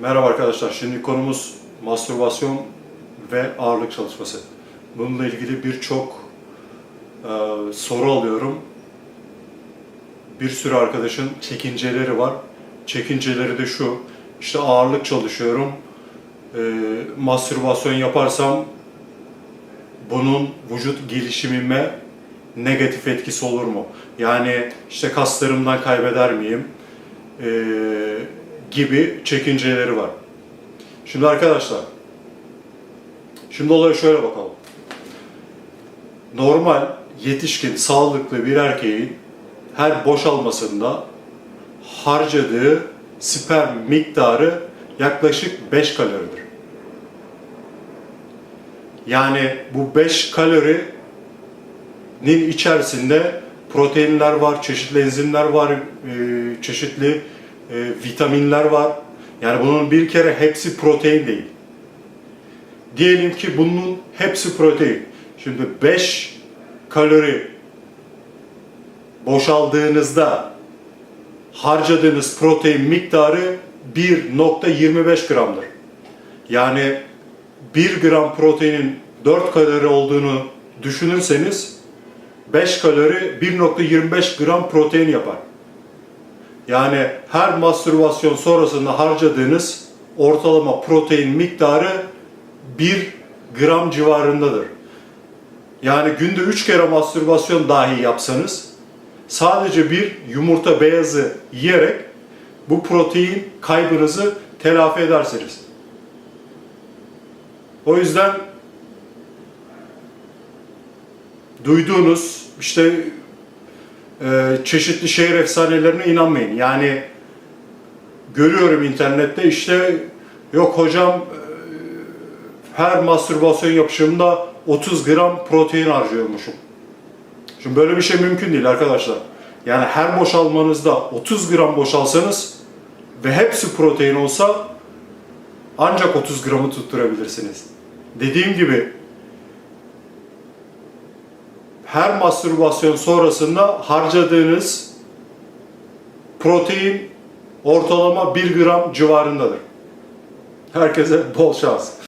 Merhaba arkadaşlar. Şimdi konumuz mastürbasyon ve ağırlık çalışması. Bununla ilgili birçok e, soru alıyorum. Bir sürü arkadaşın çekinceleri var. Çekinceleri de şu. İşte ağırlık çalışıyorum. E, mastürbasyon yaparsam bunun vücut gelişimime negatif etkisi olur mu? Yani işte kaslarımdan kaybeder miyim? E, gibi çekinceleri var. Şimdi arkadaşlar, şimdi olaya şöyle bakalım. Normal, yetişkin, sağlıklı bir erkeğin her boşalmasında harcadığı sperm miktarı yaklaşık 5 kaloridir. Yani bu 5 kalorinin içerisinde proteinler var, çeşitli enzimler var, e, çeşitli e, vitaminler var. Yani bunun bir kere hepsi protein değil. Diyelim ki bunun hepsi protein. Şimdi 5 kalori boşaldığınızda harcadığınız protein miktarı 1.25 gramdır. Yani 1 gram proteinin 4 kalori olduğunu düşünürseniz 5 kalori 1.25 gram protein yapar. Yani her mastürbasyon sonrasında harcadığınız ortalama protein miktarı 1 gram civarındadır. Yani günde 3 kere mastürbasyon dahi yapsanız sadece bir yumurta beyazı yiyerek bu protein kaybınızı telafi edersiniz. O yüzden duyduğunuz işte e, çeşitli şehir efsanelerine inanmayın. Yani görüyorum internette işte yok hocam e, her mastürbasyon yapışımda 30 gram protein harcıyormuşum. Şimdi böyle bir şey mümkün değil arkadaşlar. Yani her boşalmanızda 30 gram boşalsanız ve hepsi protein olsa ancak 30 gramı tutturabilirsiniz. Dediğim gibi her mastürbasyon sonrasında harcadığınız protein ortalama 1 gram civarındadır. Herkese bol şans.